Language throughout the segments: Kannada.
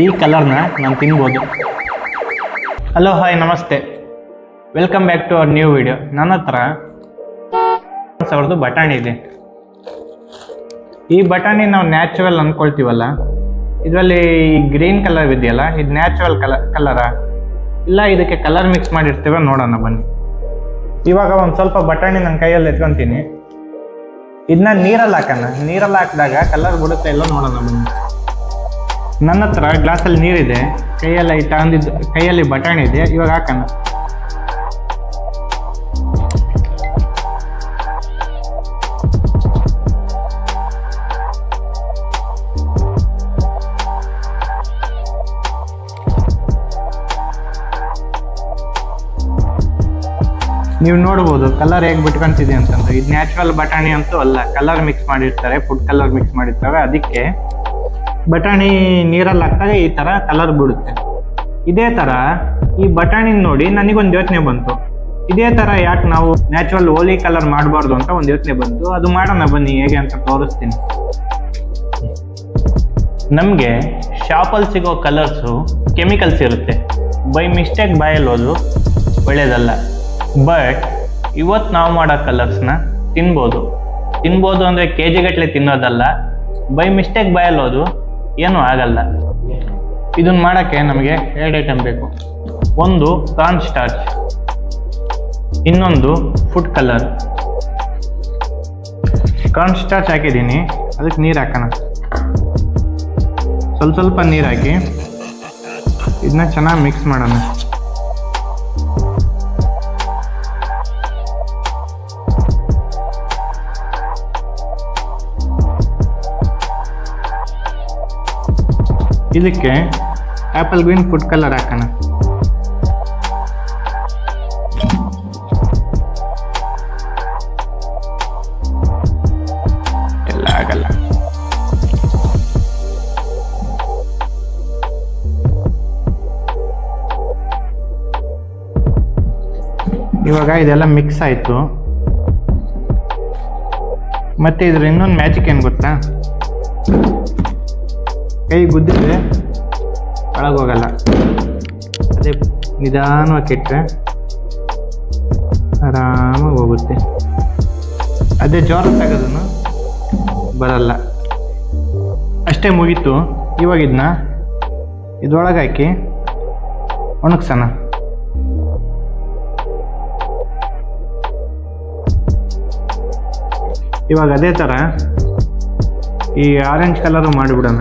ಈ ಕಲರ್ನ ನಾನು ತಿನ್ಬೋದು. ಹಲೋ, ಹಾಯ್, ನಮಸ್ತೆ. Welcome back to our new video ನನ್ನ ಹತ್ರ ಸಾವಿರದ್ದು ಬಟಾಣಿ ಇದೆ. ಈ ಬಟಾಣಿ ನಾವು ನ್ಯಾಚುರಲ್ ಅಂದ್ಕೊಳ್ತೀವಲ್ಲ ಇದರಲ್ಲಿ ಗ್ರೀನ್ ಕಲರ್ ಇದೆಯಲ್ಲ, ಇದು ನ್ಯಾಚುರಲ್ ಕಲರ್ ಕಲರಾ ಇಲ್ಲ, ಇದಕ್ಕೆ ಕಲರ್ ಮಿಕ್ಸ್ ಮಾಡಿರ್ತೀವ ನೋಡೋಣ ಬನ್ನಿ. ಇವಾಗ ಒಂದು ಸ್ವಲ್ಪ ಬಟಾಣಿ ನನ್ನ ಕೈಯಲ್ಲಿ ಎತ್ಕೊತೀನಿ. ಇದನ್ನ ನೀರಲ್ಲಿ ಹಾಕೋಣ. ನೀರಲ್ಲಿ ಹಾಕಿದಾಗ ಕಲರ್ ಬಿಡುತ್ತೆ ಇಲ್ಲ ನೋಡೋಣ ಬನ್ನಿ. ನನ್ನ ಹತ್ರ ಗ್ಲಾಸಲ್ಲಿ ನೀರಿದೆ, ಕೈಯಲ್ಲಿ ತಗೊಂಡಿದ್ದು, ಕೈಯಲ್ಲಿ ಬಟಾಣಿ ಇದೆ, ಇವಾಗ ಹಾಕೋಣ. ನೀವು ನೋಡ್ಬೋದು ಕಲರ್ ಹೇಗೆ ಬಿಟ್ಕೊಂತಿದೆ ಅಂತಂದ್ರೆ, ಇದು ನ್ಯಾಚುರಲ್ ಬಟಾಣಿ ಅಂತೂ ಅಲ್ಲ ಕಲರ್ ಮಿಕ್ಸ್ ಮಾಡಿರ್ತಾರೆ ಫುಡ್ ಕಲರ್ ಮಿಕ್ಸ್ ಮಾಡಿರ್ತಾರೆ, ಅದಕ್ಕೆ ಬಟಾಣಿ ನೀರಲ್ಲಿ ಹಾಕಿದಾಗ ಈ ಥರ ಕಲರ್ ಬಿಡುತ್ತೆ ಇದೇ ಥರ ಈ ಬಟಾಣಿ ನೋಡಿ ನನಗೊಂದು ಯೋಚನೆ ಬಂತು. ಇದೇ ಥರ ಯಾಕೆ ನಾವು ನ್ಯಾಚುರಲ್ ಓಲಿ ಕಲರ್ ಮಾಡಬಾರ್ದು ಅಂತ ಒಂದು ಯೋಚನೆ ಬಂತು. ಅದು ಮಾಡೋಣ ಬನ್ನಿ, ಹೇಗೆ ಅಂತ ತೋರಿಸ್ತೀನಿ. ನಮಗೆ ಶಾಪಲ್ಲಿ ಸಿಗೋ ಕಲರ್ಸು ಕೆಮಿಕಲ್ಸ್ ಇರುತ್ತೆ. ಬೈ ಮಿಸ್ಟೇಕ್ ಬಾಯಲ್ಲಿ ಹೋದ್ರು ಒಳ್ಳೇದಲ್ಲ. ಬಟ್ ಇವತ್ತು ನಾವು ಮಾಡೋ ಕಲರ್ಸ್ನ ತಿನ್ಬೋದು. ತಿನ್ಬೋದು ಅಂದರೆ ಕೆ ಜಿಗಟ್ಟಲೆ ತಿನ್ನೋದಲ್ಲ. ಬೈ ಮಿಸ್ಟೇಕ್ ಬಾಯಲ್ಲಿ ಹೋದ್ರು ಏನೂ ಆಗಲ್ಲ. ಇದನ್ನ ಮಾಡೋಕ್ಕೆ ನಮಗೆ ಎರಡು ಐಟಮ್ ಬೇಕು. ಒಂದು ಕಾರ್ನ್ ಸ್ಟಾರ್ಚ್ ಇನ್ನೊಂದು ಫುಡ್ ಕಲರ್ ಕಾರ್ನ್ ಸ್ಟಾರ್ಚ್ ಹಾಕಿದ್ದೀನಿ, ಅದಕ್ಕೆ ನೀರು ಹಾಕೋಣ. ಸ್ವಲ್ಪ ಸ್ವಲ್ಪ ನೀರು ಹಾಕಿ, ಇದನ್ನ ಚೆನ್ನಾಗಿ ಮಿಕ್ಸ್ ಮಾಡೋಣ. ಇದಕ್ಕೆ ಆ್ಯಪಲ್ ಗ್ರೀನ್ ಫುಡ್ ಕಲರ್ ಹಾಕೋಣ. ಇವಾಗ ಇದೆಲ್ಲ ಮಿಕ್ಸ್ ಆಯಿತು. ಮತ್ತೆ ಇದ್ರ ಇನ್ನೊಂದು ಮ್ಯಾಜಿಕ್ ಏನು ಗೊತ್ತಾ? ಕೈ ಗುದ್ದಿದ್ರೆ ಒಳಗೋಗಲ್ಲ ಅದೇ ನಿಧಾನವಾಗಿ ಕೆಟ್ಟರೆ ಆರಾಮಾಗಿ ಹೋಗುತ್ತೆ. ಅದೇ ಜ್ವರ ತೆಗೆದನು ಬರಲ್ಲ. ಅಷ್ಟೇ ಮುಗೀತು. ಇವಾಗ ಇದನ್ನ ಇದೊಳಗೆ ಹಾಕಿ ಒಣಗ್ಸೋಣ. ಇವಾಗ ಅದೇ ಥರ ಈ ಆರೆಂಜ್ ಕಲರು ಮಾಡಿಬಿಡೋಣ.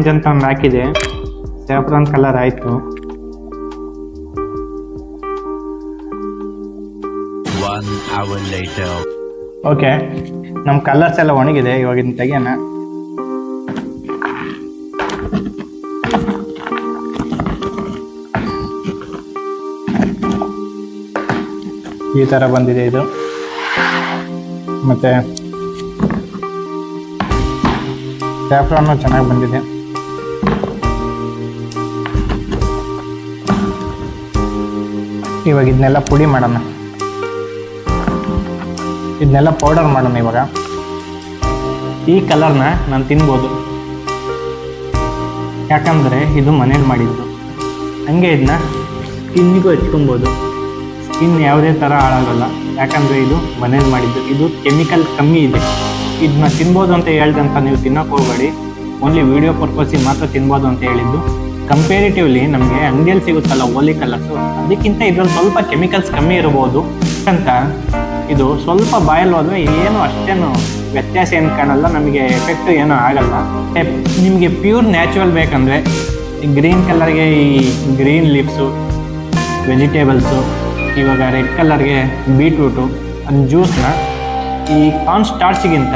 ಆರೆಂಜ್ ಅಂತ ಒಂದು ಹಾಕಿದೆ ಸ್ಯಾಫ್ರಾನ್ ಕಲರ್ ಆಯಿತು. One hour later. ಓಕೆ ನಮ್ಮ ಕಲರ್ಸ್ ಎಲ್ಲ ಒಣಗಿದೆ ಇವಾಗ ಇದನ್ನ ತೆಗಿಯೋಣ. ಈ ಥರ ಬಂದಿದೆ ಇದು. ಮತ್ತೆ ಸ್ಯಾಫ್ರಾನು ಚೆನ್ನಾಗಿ ಬಂದಿದೆ. ಇವಾಗ ಇದನ್ನೆಲ್ಲ ಪುಡಿ ಮಾಡೋಣ. ಇದನ್ನೆಲ್ಲ ಪೌಡರ್ ಮಾಡೋಣ ಇವಾಗ. ಈ ಕಲರ್ನ ನಾನು ತಿನ್ಬೋದು. ಯಾಕಂದರೆ ಇದು ಮನೇಲಿ ಮಾಡಿದ್ದು. ಹಂಗೆ ಇದನ್ನ ಸ್ಕಿನ್ನಿಗೂ ಹಚ್ಕೊಬೋದು ಸ್ಕಿನ್ ಯಾವುದೇ ಥರ ಹಾಳಾಗಲ್ಲ. ಯಾಕಂದರೆ ಇದು ಮನೇಲಿ ಮಾಡಿದ್ದು. ಇದು ಕೆಮಿಕಲ್ ಕಮ್ಮಿ ಇದೆ. ಇದನ್ನ ತಿನ್ಬೋದು ಅಂತ ಹೇಳ್ದಂತ ನೀವು ತಿನ್ನೋಕೆ ಹೋಗಬೇಡಿ. ಓನ್ಲಿ ವಿಡಿಯೋ ಪರ್ಪಸಿಗೆ ಮಾತ್ರ ತಿನ್ಬೋದು ಅಂತ ಹೇಳಿದ್ದು. ಕಂಪೇರಿಟಿವ್ಲಿ ನಮಗೆ ಅಂಗಡಿಯಲ್ಲಿ ಸಿಗುತ್ತಲ್ಲ ಓಲಿ ಕಲರ್ಸು ಅದಕ್ಕಿಂತ ಇದ್ರಲ್ಲಿ ಸ್ವಲ್ಪ ಕೆಮಿಕಲ್ಸ್ ಕಮ್ಮಿ ಇರ್ಬೋದು. ಅಂತ ಇದು ಸ್ವಲ್ಪ ಬಾಯಲ್ಲಿ ಹೋದ್ರೆ ಏನು ಅಷ್ಟೇನು ವ್ಯತ್ಯಾಸ ಏನು ಕಾಣಲ್ಲ, ನಮಗೆ ಎಫೆಕ್ಟ್ ಏನೂ ಆಗಲ್ಲ. ನಿಮಗೆ ಪ್ಯೂರ್ ನ್ಯಾಚುರಲ್ ಬೇಕಂದರೆ ಗ್ರೀನ್ ಕಲರ್ಗೆ ಈ ಗ್ರೀನ್ ಲೀವ್ಸು ವೆಜಿಟೇಬಲ್ಸು ಇವಾಗ ರೆಡ್ ಕಲರ್ಗೆ ಬೀಟ್ರೂಟು ಅಂದ್ ಜ್ಯೂಸ್ನ ಈ ಕಾರ್ನ್ ಸ್ಟಾರ್ಚ್ಗಿಂತ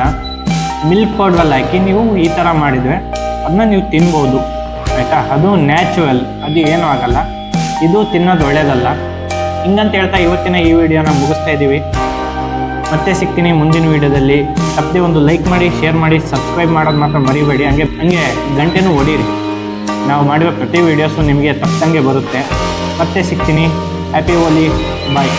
ಮಿಲ್ಕ್ ಪೌಡ್ರಲ್ಲಿ ಹಾಕಿ ನೀವು ಈ ಥರ ಮಾಡಿದರೆ ಅದನ್ನ ನೀವು ತಿನ್ಬೋದು. ಆಯಿತಾ? ಅದು ನ್ಯಾಚುರಲ್ ಅದು ಏನೂ ಆಗಲ್ಲ. ಇದು ತಿನ್ನೋದು ಒಳ್ಳೇದಲ್ಲ. ಹಿಂಗಂತ ಹೇಳ್ತಾ ಇವತ್ತಿನ ಈ ವಿಡಿಯೋನ ಮುಗಿಸ್ತಾ ಇದ್ದೀವಿ ಮತ್ತೆ ಸಿಗ್ತೀನಿ ಮುಂದಿನ ವೀಡಿಯೋದಲ್ಲಿ. ತಪ್ಪದೆ ಒಂದು ಲೈಕ್ ಮಾಡಿ ಶೇರ್ ಮಾಡಿ ಸಬ್ಸ್ಕ್ರೈಬ್ ಮಾಡೋದು ಮಾತ್ರ ಮರಿಬೇಡಿ. ಹಂಗೆ ಹಂಗೆ ಗಂಟೆನೂ ಹೊಡೀರಿ ನಾವು ಮಾಡಿರೋ ಪ್ರತಿ ವೀಡಿಯೋಸು ನಿಮಗೆ ತಪ್ಪದಂಗೆ ಬರುತ್ತೆ. ಮತ್ತೆ ಸಿಗ್ತೀನಿ. ಹ್ಯಾಪಿ ಓಲಿ ಬಾಯ್